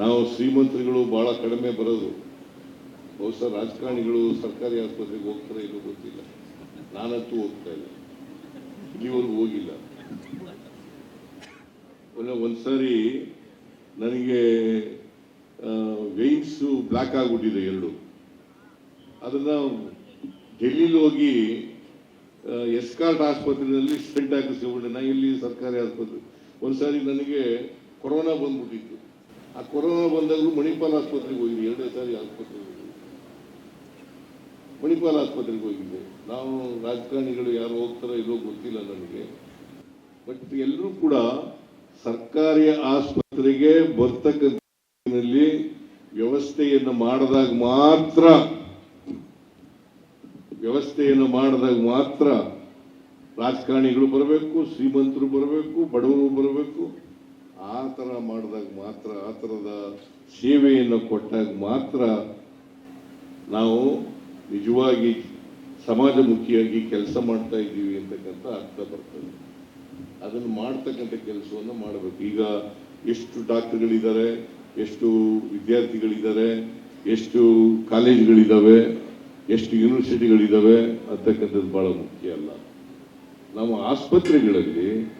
ನಾವು ಶ್ರೀಮಂತರುಗಳು ಬಹಳ ಕಡಿಮೆ ಬರೋದು. ಬಹುಶಃ ರಾಜಕಾರಣಿಗಳು ಸರ್ಕಾರಿ ಆಸ್ಪತ್ರೆಗೆ ಹೋಗ್ತಾರೆ ಇಲ್ಲೋ ಗೊತ್ತಿಲ್ಲ. ನಾನಂತೂ ಹೋಗ್ತಾ ಇಲ್ಲ. ಇಲ್ಲಿವರೆಗೂ ಹೋಗಿಲ್ಲ. ಒಂದು ಒಂದ್ಸರಿ ನನಗೆ ವೆಯ್ನ್ಸ್ ಬ್ಲ್ಯಾಕ್ ಆಗಿಬಿಟ್ಟಿದೆ ಎರಡು. ಅದನ್ನ ಡೆಲ್ಲಿಲಿ ಹೋಗಿ ಎಸ್ಕಾರ್ಟ್ ಆಸ್ಪತ್ರೆಯಲ್ಲಿ ಸ್ಟೆಂಟ್ ಹಾಕಿಸ್ಕೊಂಡ್ಬಿಟ್ಟೆ ನಾ ಇಲ್ಲಿ ಸರ್ಕಾರಿ ಆಸ್ಪತ್ರೆ? ಒಂದ್ಸಾರಿ ನನಗೆ ಕೊರೋನಾ ಬಂದ್ಬಿಟ್ಟಿತ್ತು. ಆ ಕೊರೋನಾ ಬಂದಾಗಲೂ ಮಣಿಪಾಲ್ ಆಸ್ಪತ್ರೆಗೆ ಹೋಗಿದ್ದೆ ಎರಡನೇ ಸಾರಿ ಆಸ್ಪತ್ರೆಗೆ ಹೋಗಿದ್ದೆ ಮಣಿಪಾಲ್ ಆಸ್ಪತ್ರೆಗೆ ಹೋಗಿದ್ದೆ. ನಾವು ರಾಜಕಾರಣಿಗಳು ಯಾರು ಹೋಗ್ತಾರೋ ಇಲ್ಲೋ ಗೊತ್ತಿಲ್ಲ ನನಗೆ. ಬಟ್ ಎಲ್ಲರೂ ಕೂಡ ಸರ್ಕಾರಿ ಆಸ್ಪತ್ರೆಗೆ ಬರ್ತಕ್ಕಂಥಲ್ಲಿ ವ್ಯವಸ್ಥೆಯನ್ನು ಮಾಡಿದಾಗ ಮಾತ್ರ, ವ್ಯವಸ್ಥೆಯನ್ನು ಮಾಡಿದಾಗ ಮಾತ್ರ ರಾಜಕಾರಣಿಗಳು ಬರಬೇಕು, ಶ್ರೀಮಂತರು ಬರಬೇಕು, ಬಡವರು ಬರಬೇಕು. ಆ ಥರ ಮಾಡಿದಾಗ ಮಾತ್ರ, ಆ ಥರದ ಸೇವೆಯನ್ನು ಕೊಟ್ಟಾಗ ಮಾತ್ರ ನಾವು ನಿಜವಾಗಿ ಸಮಾಜಮುಖಿಯಾಗಿ ಕೆಲಸ ಮಾಡ್ತಾ ಇದ್ದೀವಿ ಅಂತಕ್ಕಂಥ ಅರ್ಥ ಬರ್ತದೆ. ಅದನ್ನು ಮಾಡ್ತಕ್ಕಂಥ ಕೆಲಸವನ್ನು ಮಾಡಬೇಕು. ಈಗ ಎಷ್ಟು ಡಾಕ್ಟರ್ಗಳಿದ್ದಾರೆ, ಎಷ್ಟು ವಿದ್ಯಾರ್ಥಿಗಳಿದ್ದಾರೆ, ಎಷ್ಟು ಕಾಲೇಜ್ಗಳಿದ್ದಾವೆ, ಎಷ್ಟು ಯೂನಿವರ್ಸಿಟಿಗಳಿದ್ದಾವೆ ಅಂತಕ್ಕಂಥದ್ದು ಭಾಳ ಮುಖ್ಯ ಅಲ್ಲ. ನಮ್ಮ ಆಸ್ಪತ್ರೆಗಳಲ್ಲಿ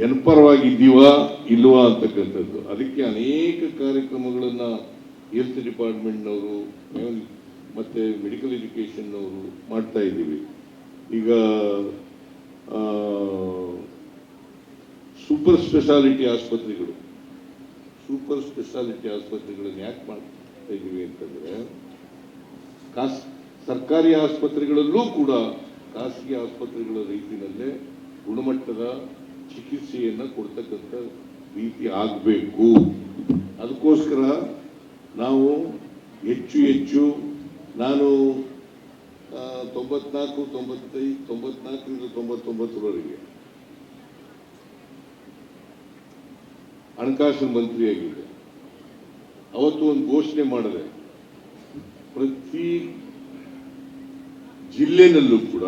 ಜನಪರವಾಗಿದ್ದೀವಾ ಇಲ್ವಾ ಅಂತಕ್ಕಂಥದ್ದು. ಅದಕ್ಕೆ ಅನೇಕ ಕಾರ್ಯಕ್ರಮಗಳನ್ನು ಹೆಲ್ತ್ ಡಿಪಾರ್ಟ್ಮೆಂಟ್ನವರು ಮತ್ತು ಮೆಡಿಕಲ್ ಎಜುಕೇಷನ್ನವರು ಮಾಡ್ತಾ ಇದ್ದೀವಿ. ಈಗ ಸೂಪರ್ ಸ್ಪೆಷಾಲಿಟಿ ಆಸ್ಪತ್ರೆಗಳು. ಸೂಪರ್ ಸ್ಪೆಷಾಲಿಟಿ ಆಸ್ಪತ್ರೆಗಳನ್ನು ಯಾಕೆ ಮಾಡ್ತಾ ಇದ್ದೀವಿ ಅಂತಂದರೆ ಖಾಸ್ ಸರ್ಕಾರಿ ಆಸ್ಪತ್ರೆಗಳಲ್ಲೂ ಕೂಡ ಖಾಸಗಿ ಆಸ್ಪತ್ರೆಗಳ ರೀತಿಯಲ್ಲೇ ಗುಣಮಟ್ಟದ ಚಿಕಿತ್ಸೆಯನ್ನ ಕೊಡ್ತಕ್ಕಂಥ ರೀತಿ ಆಗಬೇಕು. ಅದಕ್ಕೋಸ್ಕರ ನಾವು ಹೆಚ್ಚು ಹೆಚ್ಚು ನಾನು ತೊಂಬತ್ನಾಲ್ಕು ತೊಂಬತ್ತೈದು ತೊಂಬತ್ನಾಲ್ಕರಿಂದ ತೊಂಬತ್ತೊಂಬತ್ತರವರೆಗೆ ಹಣಕಾಸು ಮಂತ್ರಿಯಾಗಿದ್ದೆ ಅವತ್ತು ಒಂದು ಘೋಷಣೆ ಮಾಡಿದೆ. ಪ್ರತಿ ಜಿಲ್ಲೆನಲ್ಲೂ ಕೂಡ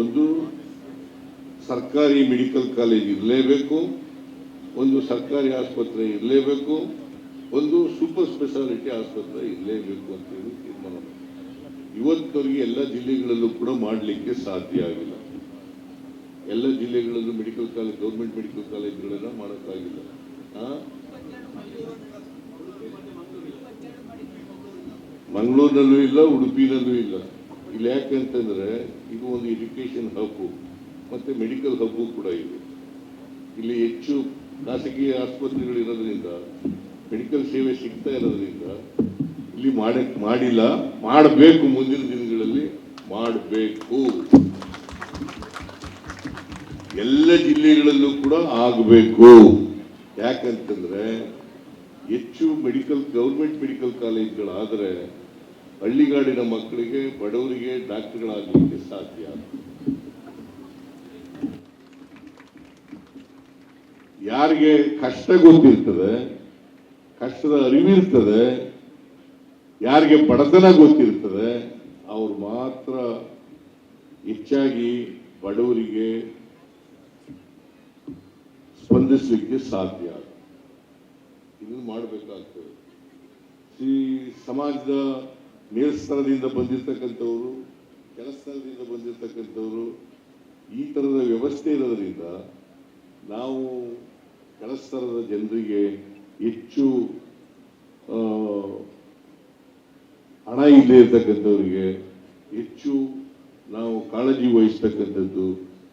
ಒಂದು ಸರ್ಕಾರಿ ಮೆಡಿಕಲ್ ಕಾಲೇಜ್ ಇರಲೇಬೇಕು, ಒಂದು ಸರ್ಕಾರಿ ಆಸ್ಪತ್ರೆ ಇರಲೇಬೇಕು, ಒಂದು ಸೂಪರ್ ಸ್ಪೆಷಾಲಿಟಿ ಆಸ್ಪತ್ರೆ ಇರಲೇಬೇಕು ಅಂತ ಹೇಳಿ ತೀರ್ಮಾನ. ಇವತ್ತಿನವರೆಗೆ ಎಲ್ಲ ಜಿಲ್ಲೆಗಳಲ್ಲೂ ಕೂಡ ಮಾಡಲಿಕ್ಕೆ ಸಾಧ್ಯ ಆಗಿಲ್ಲ ಎಲ್ಲ ಜಿಲ್ಲೆಗಳಲ್ಲೂ ಮೆಡಿಕಲ್ ಕಾಲೇಜ್, ಗೌರ್ಮೆಂಟ್ ಮೆಡಿಕಲ್ ಕಾಲೇಜ್ಗಳನ್ನ ಮಾಡೋಕ್ಕಾಗಿಲ್ಲ? ಮಂಗಳೂರಿನಲ್ಲೂ ಇಲ್ಲ, ಉಡುಪಿನಲ್ಲೂ ಇಲ್ಲ ಇಲ್ಲಿ ಯಾಕಂತಂದ್ರೆ ಇದು ಒಂದು ಎಜುಕೇಶನ್ ಹಬ್ಬು ಮತ್ತೆ ಮೆಡಿಕಲ್ ಹಬ್ಬು ಕೂಡ ಇದೆ. ಇಲ್ಲಿ ಹೆಚ್ಚು ಖಾಸಗಿ ಆಸ್ಪತ್ರೆಗಳು ಇರೋದ್ರಿಂದ ಮೆಡಿಕಲ್ ಸೇವೆ ಸಿಗ್ತಾ ಇರೋದ್ರಿಂದ ಇಲ್ಲಿ ಮಾಡಕ್ ಮಾಡಿಲ್ಲ, ಮಾಡಬೇಕು ಮುಂದಿನ ದಿನಗಳಲ್ಲಿ ಮಾಡಬೇಕು. ಎಲ್ಲ ಜಿಲ್ಲೆಗಳಲ್ಲೂ ಕೂಡ ಆಗಬೇಕು. ಯಾಕಂತಂದ್ರೆ ಹೆಚ್ಚು ಮೆಡಿಕಲ್, ಗೌರ್ಮೆಂಟ್ ಮೆಡಿಕಲ್ ಕಾಲೇಜ್ಗಳಾದರೆ ಹಳ್ಳಿಗಾಡಿನ ಮಕ್ಕಳಿಗೆ, ಬಡವರಿಗೆ ಡಾಕ್ಟರ್ಗಳಾಗಲಿಕ್ಕೆ ಸಾಧ್ಯ. ಯಾರಿಗೆ ಕಷ್ಟ ಗೊತ್ತಿರ್ತದೆ, ಕಷ್ಟದ ಅರಿವಿರ್ತದೆ, ಯಾರಿಗೆ ಬಡತನ ಗೊತ್ತಿರ್ತದೆ, ಅವ್ರು ಮಾತ್ರ ಹೆಚ್ಚಾಗಿ ಬಡವರಿಗೆ ಸ್ಪಂದಿಸಲಿಕ್ಕೆ ಸಾಧ್ಯ. ಇದನ್ನು ಮಾಡಬೇಕಾಗ್ತದೆ. ಈ ಸಮಾಜದ ಮೇಲ್ಸ್ಥಳದಿಂದ ಬಂದಿರತಕ್ಕಂಥವ್ರು ಕೆಲಸದಿಂದ ಬಂದಿರತಕ್ಕಂಥವ್ರು, ಈ ಥರದ ವ್ಯವಸ್ಥೆ ಇರೋದ್ರಿಂದ ನಾವು ಕೆಳಸ್ತರದ ಜನರಿಗೆ ಹೆಚ್ಚು ಹಣ ಇಲ್ಲದೆ ಇರತಕ್ಕಂಥವ್ರಿಗೆ ಹೆಚ್ಚು ನಾವು ಕಾಳಜಿ ವಹಿಸ್ತಕ್ಕಂಥದ್ದು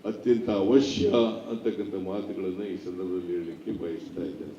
ಅತ್ಯಂತ ಅವಶ್ಯ ಅಂತಕ್ಕಂಥ ಮಾತುಗಳನ್ನು ಈ ಸಂದರ್ಭದಲ್ಲಿ ಹೇಳಲಿಕ್ಕೆ ಬಯಸ್ತಾ ಇದ್ದೇನೆ.